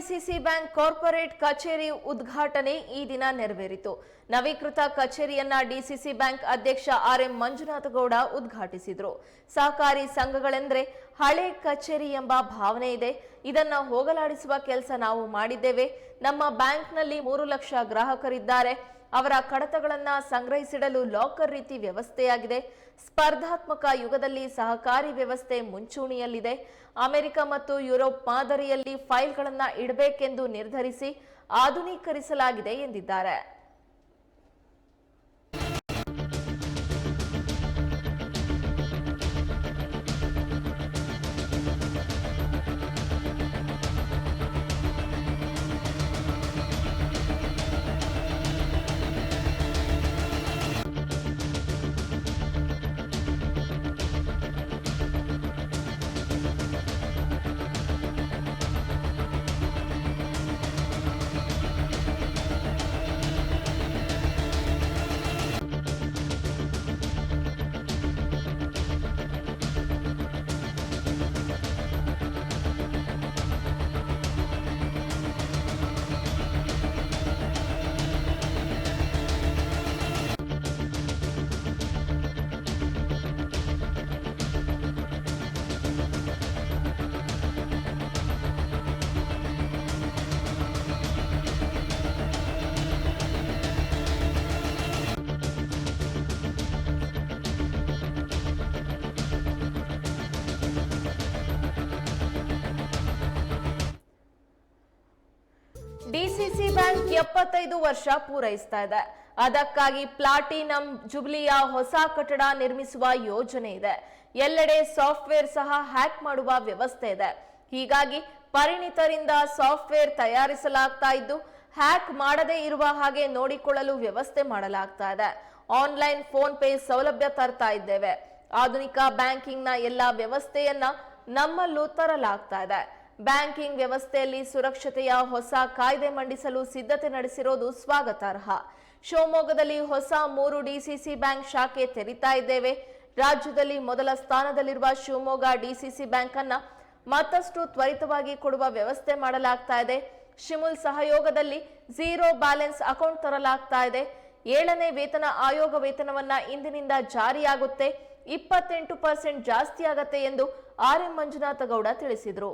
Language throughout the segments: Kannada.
ಡಿಸಿಸಿ ಬ್ಯಾಂಕ್ ಕಾರ್ಪೊರೇಟ್ ಕಚೇರಿ ಉದ್ಘಾಟನೆ ಈ ದಿನ ನೆರವೇರಿತು. ನವೀಕೃತ ಕಚೇರಿಯನ್ನ ಡಿಸಿಸಿ ಬ್ಯಾಂಕ್ ಅಧ್ಯಕ್ಷ ಆರ್ ಎಂ ಮಂಜುನಾಥ ಗೌಡ ಉದ್ಘಾಟಿಸಿದ್ರು. ಸಹಕಾರಿ ಸಂಘಗಳೆಂದ್ರೆ ಹಳೆ ಕಚೇರಿ ಎಂಬ ಭಾವನೆ ಇದೆ. ಇದನ್ನ ಹೋಗಲಾಡಿಸುವ ಕೆಲಸ ನಾವು ಮಾಡಿದ್ದೇವೆ. ನಮ್ಮ ಬ್ಯಾಂಕ್ನಲ್ಲಿ ಮೂರು ಲಕ್ಷ ಗ್ರಾಹಕರಿದ್ದಾರೆ. ಅವರ ಕಡತಗಳನ್ನ ಸಂಗ್ರಹಿಸಿಡಲು ಲಾಕರ್ ರೀತಿ ವ್ಯವಸ್ಥೆಯಾಗಿದೆ. ಸ್ಪರ್ಧಾತ್ಮಕ ಯುಗದಲ್ಲಿ ಸಹಕಾರಿ ವ್ಯವಸ್ಥೆ ಮುಂಚೂಣಿಯಲ್ಲಿದೆ. ಅಮೆರಿಕ ಮತ್ತು ಯುರೋಪ್ ಮಾದರಿಯಲ್ಲಿ ಫೈಲ್ಗಳನ್ನ ಇಡಬೇಕೆಂದು ನಿರ್ಧರಿಸಿ ಆಧುನೀಕರಿಸಲಾಗಿದೆ ಎಂದಿದ್ದಾರೆ. ಡಿಸಿಸಿ ಬ್ಯಾಂಕ್ ಎಪ್ಪತ್ತೈದು ವರ್ಷ ಪೂರೈಸ್ತಾ ಇದೆ. ಅದಕ್ಕಾಗಿ ಪ್ಲಾಟಿನಂ ಜುಬ್ಲಿಯ ಹೊಸ ಕಟ್ಟಡ ನಿರ್ಮಿಸುವ ಯೋಜನೆ ಇದೆ. ಎಲ್ಲೆಡೆ ಸಾಫ್ಟ್ವೇರ್ ಸಹ ಹ್ಯಾಕ್ ಮಾಡುವ ವ್ಯವಸ್ಥೆ ಇದೆ. ಹೀಗಾಗಿ ಪರಿಣಿತರಿಂದ ಸಾಫ್ಟ್ವೇರ್ ತಯಾರಿಸಲಾಗ್ತಾ ಇದ್ದು, ಹ್ಯಾಕ್ ಮಾಡದೇ ಇರುವ ಹಾಗೆ ನೋಡಿಕೊಳ್ಳಲು ವ್ಯವಸ್ಥೆ ಮಾಡಲಾಗ್ತಾ ಇದೆ. ಆನ್ಲೈನ್ ಫೋನ್ ಪೇ ಸೌಲಭ್ಯ ತರ್ತಾ ಇದ್ದೇವೆ. ಆಧುನಿಕ ಬ್ಯಾಂಕಿಂಗ್ನ ಎಲ್ಲ ವ್ಯವಸ್ಥೆಯನ್ನ ನಮ್ಮಲ್ಲೂ ತರಲಾಗ್ತಾ ಇದೆ. ಬ್ಯಾಂಕಿಂಗ್ ವ್ಯವಸ್ಥೆಯಲ್ಲಿ ಸುರಕ್ಷತೆಯ ಹೊಸ ಕಾಯ್ದೆ ಮಂಡಿಸಲು ಸಿದ್ಧತೆ ನಡೆಸಿರೋದು ಸ್ವಾಗತಾರ್ಹ. ಶಿವಮೊಗ್ಗದಲ್ಲಿ ಹೊಸ ಮೂರು ಡಿಸಿಸಿ ಬ್ಯಾಂಕ್ ಶಾಖೆ ತೆರೀತಾ ಇದ್ದೇವೆ. ರಾಜ್ಯದಲ್ಲಿ ಮೊದಲ ಸ್ಥಾನದಲ್ಲಿರುವ ಶಿವಮೊಗ್ಗ ಡಿಸಿಸಿ ಬ್ಯಾಂಕ್ ಅನ್ನ ಮತ್ತಷ್ಟು ತ್ವರಿತವಾಗಿ ಕೊಡುವ ವ್ಯವಸ್ಥೆ ಮಾಡಲಾಗ್ತಾ ಇದೆ. ಶಿಮುಲ್ ಸಹಯೋಗದಲ್ಲಿ ಝೀರೋ ಬ್ಯಾಲೆನ್ಸ್ ಅಕೌಂಟ್ ತರಲಾಗ್ತಾ ಇದೆ. ಏಳನೇ ವೇತನ ಆಯೋಗ ವೇತನವನ್ನ ಇಂದಿನಿಂದ ಜಾರಿಯಾಗುತ್ತೆ. ಇಪ್ಪತ್ತೆಂಟು ಪರ್ಸೆಂಟ್ ಜಾಸ್ತಿ ಆಗತ್ತೆ ಎಂದು ಆರ್ ಎಂ ಮಂಜುನಾಥ ಗೌಡ ತಿಳಿಸಿದರು.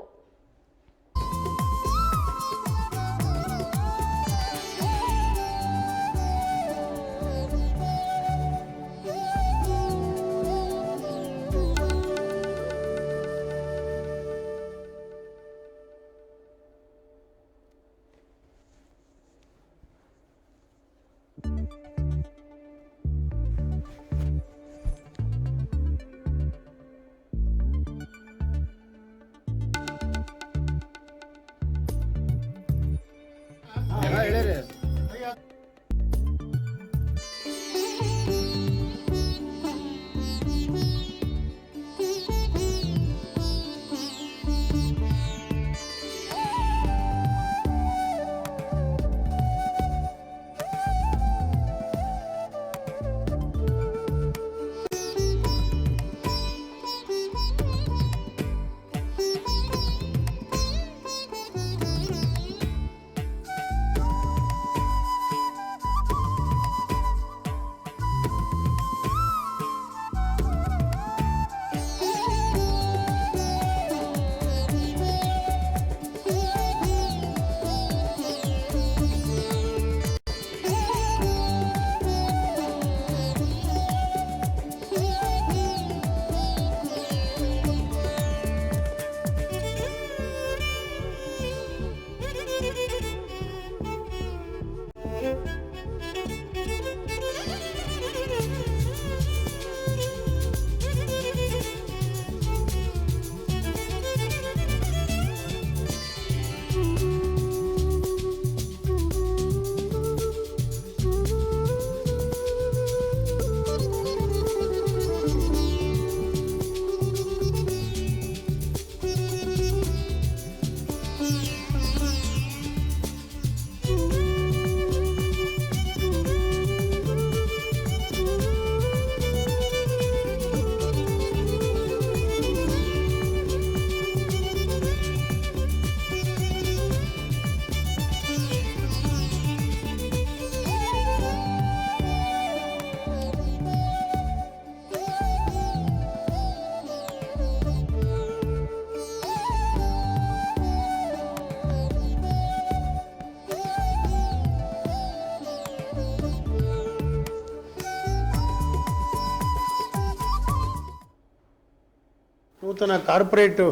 ನೂತನ ಕಾರ್ಪೊರೇಟು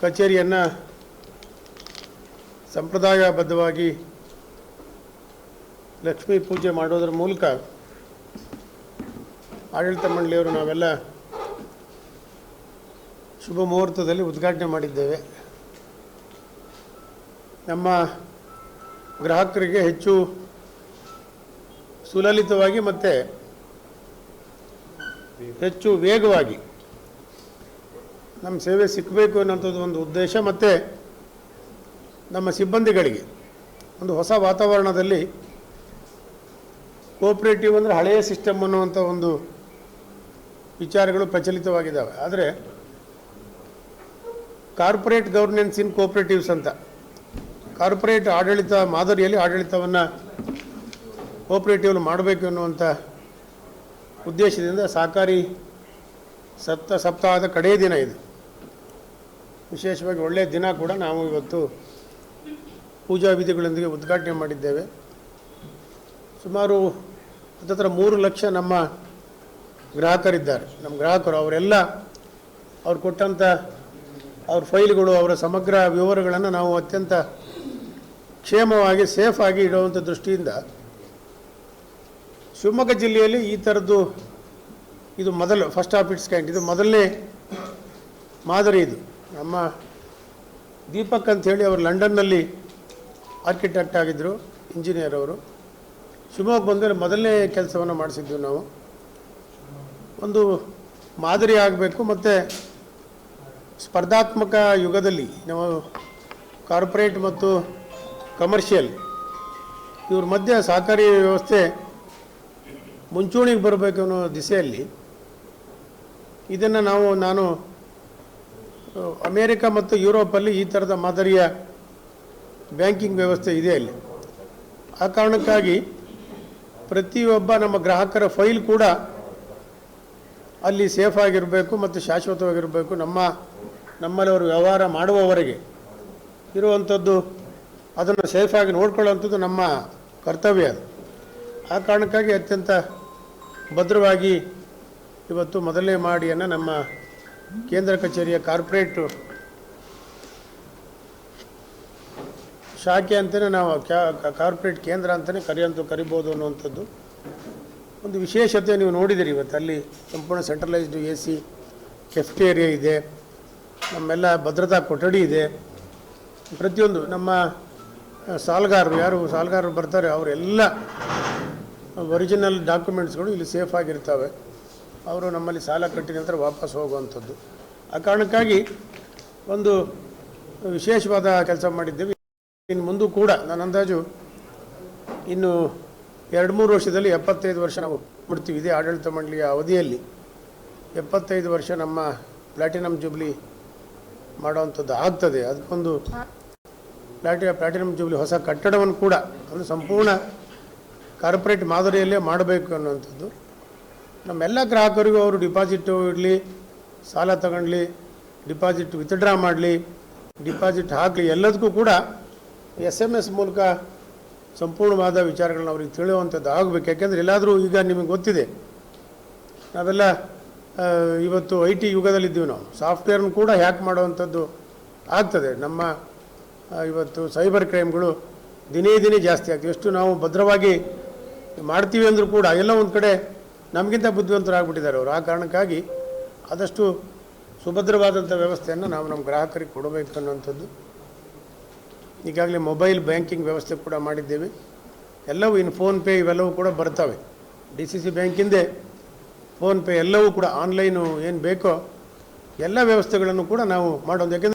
ಕಚೇರಿಯನ್ನು ಸಂಪ್ರದಾಯಬದ್ಧವಾಗಿ ಲಕ್ಷ್ಮೀ ಪೂಜೆ ಮಾಡೋದ್ರ ಮೂಲಕ ಆಡಳಿತ ಮಂಡಳಿಯವರು ನಾವೆಲ್ಲ ಶುಭ ಮುಹೂರ್ತದಲ್ಲಿ ಉದ್ಘಾಟನೆ ಮಾಡಿದ್ದೇವೆ. ನಮ್ಮ ಗ್ರಾಹಕರಿಗೆ ಹೆಚ್ಚು ಸುಲಲಿತವಾಗಿ ಮತ್ತು ಹೆಚ್ಚು ವೇಗವಾಗಿ ನಮ್ಮ ಸೇವೆ ಸಿಕ್ಕಬೇಕು ಅನ್ನೋಂಥದ್ದು ಒಂದು ಉದ್ದೇಶ ಮತ್ತು ನಮ್ಮ ಸಿಬ್ಬಂದಿಗಳಿಗೆ ಒಂದು ಹೊಸ ವಾತಾವರಣದಲ್ಲಿ ಕೋಪ್ರೇಟಿವ್ ಅಂದರೆ ಹಳೆಯ ಸಿಸ್ಟಮ್ ಅನ್ನುವಂಥ ಒಂದು ವಿಚಾರಗಳು ಪ್ರಚಲಿತವಾಗಿದ್ದಾವೆ. ಆದರೆ ಕಾರ್ಪೊರೇಟ್ ಗೌರ್ನೆನ್ಸ್ ಇನ್ ಕೋಪ್ರೇಟಿವ್ಸ್ ಅಂತ, ಕಾರ್ಪೊರೇಟ್ ಆಡಳಿತ, ಮಾದರಿಯಲ್ಲಿ ಆಡಳಿತವನ್ನು ಕೋಪ್ರೇಟಿವ್ ಮಾಡಬೇಕು ಅನ್ನುವಂಥ ಉದ್ದೇಶದಿಂದ ಸಹಕಾರಿ ಸಪ್ತ ಸಪ್ತಾಹದ ಕಡೆಯ ದಿನ ಇದು. ವಿಶೇಷವಾಗಿ ಒಳ್ಳೆಯ ದಿನ ಕೂಡ ನಾವು ಇವತ್ತು ಪೂಜಾ ವಿಧಿಗಳೊಂದಿಗೆ ಉದ್ಘಾಟನೆ ಮಾಡಿದ್ದೇವೆ. ಸುಮಾರು ಹತ್ತತ್ರ ಮೂರು ಲಕ್ಷ ನಮ್ಮ ಗ್ರಾಹಕರಿದ್ದಾರೆ. ನಮ್ಮ ಗ್ರಾಹಕರು ಅವರೆಲ್ಲ ಅವ್ರು ಕೊಟ್ಟಂಥ ಅವ್ರ ಫೈಲ್ಗಳು, ಅವರ ಸಮಗ್ರ ವಿವರಗಳನ್ನು ನಾವು ಅತ್ಯಂತ ಕ್ಷೇಮವಾಗಿ ಸೇಫಾಗಿ ಇಡುವಂಥ ದೃಷ್ಟಿಯಿಂದ ಶಿವಮೊಗ್ಗ ಜಿಲ್ಲೆಯಲ್ಲಿ ಈ ಥರದ್ದು ಇದು ಮೊದಲು ಫಸ್ಟ್ ಆಫ್ ಇಟ್ಸ್ ಕ್ಯಾಂಟ್ ಇದು ಮೊದಲನೇ ಮಾದರಿ ಇದು. ನಮ್ಮ ದೀಪಕ್ ಅಂತ ಹೇಳಿ ಅವರು ಲಂಡನ್ನಲ್ಲಿ ಆರ್ಕಿಟೆಕ್ಟ್ ಆಗಿದ್ದರು ಇಂಜಿನಿಯರ್ ಅವರು. ಶಿವಮೊಗ್ಗ ಬಂದರೆ ಮೊದಲನೇ ಕೆಲಸವನ್ನು ಮಾಡಿಸಿದ್ವಿ ನಾವು. ಒಂದು ಮಾದರಿ ಆಗಬೇಕು ಮತ್ತು ಸ್ಪರ್ಧಾತ್ಮಕ ಯುಗದಲ್ಲಿ ನಾವು ಕಾರ್ಪೊರೇಟ್ ಮತ್ತು ಕಮರ್ಷಿಯಲ್ ಇವ್ರ ಮಧ್ಯೆ ಸಹಕಾರಿ ವ್ಯವಸ್ಥೆ ಮುಂಚೂಣಿಗೆ ಬರಬೇಕು ಅನ್ನೋ ದಿಸೆಯಲ್ಲಿ ಇದನ್ನು ನಾವು, ನಾನು ಅಮೇರಿಕ ಮತ್ತು ಯುರೋಪಲ್ಲಿ ಈ ಥರದ ಮಾದರಿಯ ಬ್ಯಾಂಕಿಂಗ್ ವ್ಯವಸ್ಥೆ ಇದೆ ಅಲ್ಲಿ. ಆ ಕಾರಣಕ್ಕಾಗಿ ಪ್ರತಿಯೊಬ್ಬ ನಮ್ಮ ಗ್ರಾಹಕರ ಫೈಲ್ ಕೂಡ ಅಲ್ಲಿ ಸೇಫ್ ಆಗಿರಬೇಕು ಮತ್ತು ಶಾಶ್ವತವಾಗಿರಬೇಕು. ನಮ್ಮ ನಮ್ಮಲ್ಲಿ ಅವರು ವ್ಯವಹಾರ ಮಾಡುವವರೆಗೆ ಇರುವಂಥದ್ದು ಅದನ್ನು ಸೇಫಾಗಿ ನೋಡ್ಕೊಳ್ಳುವಂಥದ್ದು ನಮ್ಮ ಕರ್ತವ್ಯ ಅದು. ಆ ಕಾರಣಕ್ಕಾಗಿ ಅತ್ಯಂತ ಭದ್ರವಾಗಿ ಇವತ್ತು ಮೊದಲನೇ ಮಾಡಿಯನ್ನು ನಮ್ಮ ಕೇಂದ್ರ ಕಚೇರಿಯ ಕಾರ್ಪೊರೇಟ್. ಶಾಖೆ ಅಂತಲೇ ನಾವು ಕ್ಯಾ ಕಾರ್ಪೊರೇಟ್ ಕೇಂದ್ರ ಅಂತಲೇ ಕರೆಯಂತೂ ಕರಿಬೋದು ಅನ್ನುವಂಥದ್ದು. ಒಂದು ವಿಶೇಷತೆ ನೀವು ನೋಡಿದಿರಿ ಇವತ್ತು, ಅಲ್ಲಿ ಸಂಪೂರ್ಣ ಸೆಂಟ್ರಲೈಸ್ಡ್ ಎ ಸಿ, ಕೆಫ್ಟೇರಿಯಾ ಇದೆ, ನಮ್ಮೆಲ್ಲ ಭದ್ರತಾ ಕೊಠಡಿ ಇದೆ. ಪ್ರತಿಯೊಂದು ನಮ್ಮ ಸಾಲ್ಗಾರರು, ಯಾರು ಸಾಲಗಾರರು ಬರ್ತಾರೆ, ಅವರೆಲ್ಲ ಒರಿಜಿನಲ್ ಡಾಕ್ಯುಮೆಂಟ್ಸ್ಗಳು ಇಲ್ಲಿ ಸೇಫ್ ಆಗಿರ್ತವೆ. ಅವರು ನಮ್ಮಲ್ಲಿ ಸಾಲ ಕಟ್ಟಿದ ನಂತರ ವಾಪಸ್ ಹೋಗುವಂಥದ್ದು. ಆ ಕಾರಣಕ್ಕಾಗಿ ಒಂದು ವಿಶೇಷವಾದ ಕೆಲಸ ಮಾಡಿದ್ದೇವೆ. ಇನ್ನು ಮುಂದೆ ಕೂಡ ನನ್ನ ಅಂದಾಜು ಇನ್ನು ಎರಡು ಮೂರು ವರ್ಷದಲ್ಲಿ ಎಪ್ಪತ್ತೈದು ವರ್ಷ ನಾವು ಬಿಡ್ತೀವಿ ಇದೇ ಆಡಳಿತ ಮಂಡಳಿಯ ಅವಧಿಯಲ್ಲಿ ಎಪ್ಪತ್ತೈದು ವರ್ಷ ನಮ್ಮ ಪ್ಲಾಟಿನಮ್ ಜೂಬ್ಲಿ ಮಾಡುವಂಥದ್ದು ಆಗ್ತದೆ. ಅದಕ್ಕೊಂದು ಪ್ಲಾಟಿ ಪ್ಲಾಟಿನಮ್ ಜೂಬ್ಲಿ ಹೊಸ ಕಟ್ಟಡವನ್ನು ಕೂಡ ಒಂದು ಸಂಪೂರ್ಣ ಕಾರ್ಪೊರೇಟ್ ಮಾದರಿಯಲ್ಲೇ ಮಾಡಬೇಕು ಅನ್ನುವಂಥದ್ದು. ನಮ್ಮೆಲ್ಲ ಗ್ರಾಹಕರಿಗೂ ಅವರು ಡಿಪಾಸಿಟ್ ಇಡಲಿ, ಸಾಲ ತಗೊಳ್ಳಿ ಡಿಪಾಸಿಟ್ ವಿತ್ಡ್ರಾ ಮಾಡಲಿ, ಡಿಪಾಸಿಟ್ ಹಾಕಲಿ, ಎಲ್ಲದಕ್ಕೂ ಕೂಡ ಎಸ್ ಎಂ ಎಸ್ ಮೂಲಕ ಸಂಪೂರ್ಣವಾದ ವಿಚಾರಗಳನ್ನ ಅವ್ರಿಗೆ ತಿಳಿಯುವಂಥದ್ದು ಆಗಬೇಕು. ಯಾಕೆಂದರೆ ಎಲ್ಲಾದರೂ ಈಗ ನಿಮಗೆ ಗೊತ್ತಿದೆ. ನಾವೆಲ್ಲ ಇವತ್ತು ಐ ಟಿ ಯುಗದಲ್ಲಿದ್ದೀವಿ ನಾವು. ಸಾಫ್ಟ್ವೇರ್ನ ಕೂಡ ಹ್ಯಾಕ್ ಮಾಡುವಂಥದ್ದು ಆಗ್ತದೆ. ನಮ್ಮ ಇವತ್ತು ಸೈಬರ್ ಕ್ರೈಮ್ಗಳು ದಿನೇ ದಿನೇ ಜಾಸ್ತಿ ಆಗ್ತವೆ. ಎಷ್ಟು ನಾವು ಭದ್ರವಾಗಿ ಮಾಡ್ತೀವಿ ಅಂದರೂ ಕೂಡ ಎಲ್ಲ ಒಂದು ಕಡೆ ನಮಗಿಂತ ಬುದ್ಧಿವಂತರಾಗ್ಬಿಟ್ಟಿದ್ದಾರೆ ಅವರು. ಆ ಕಾರಣಕ್ಕಾಗಿ ಆದಷ್ಟು ಸುಭದ್ರವಾದಂಥ ವ್ಯವಸ್ಥೆಯನ್ನು ನಾವು ನಮ್ಮ ಗ್ರಾಹಕರಿಗೆ ಕೊಡಬೇಕು ಅನ್ನುವಂಥದ್ದು. ಈಗಾಗಲೇ ಮೊಬೈಲ್ ಬ್ಯಾಂಕಿಂಗ್ ವ್ಯವಸ್ಥೆ ಕೂಡ ಮಾಡಿದ್ದೇವೆ. ಎಲ್ಲವೂ ಇನ್ನು ಫೋನ್ಪೇ ಇವೆಲ್ಲವೂ ಕೂಡ ಬರ್ತವೆ. ಡಿ ಸಿ ಸಿ ಬ್ಯಾಂಕಿಂದೇ ಫೋನ್ಪೇ ಎಲ್ಲವೂ ಕೂಡ ಆನ್ಲೈನು ಏನು ಬೇಕೋ ಎಲ್ಲ ವ್ಯವಸ್ಥೆಗಳನ್ನು ಕೂಡ ನಾವು ಮಾಡೋದು. ಯಾಕೆಂದರೆ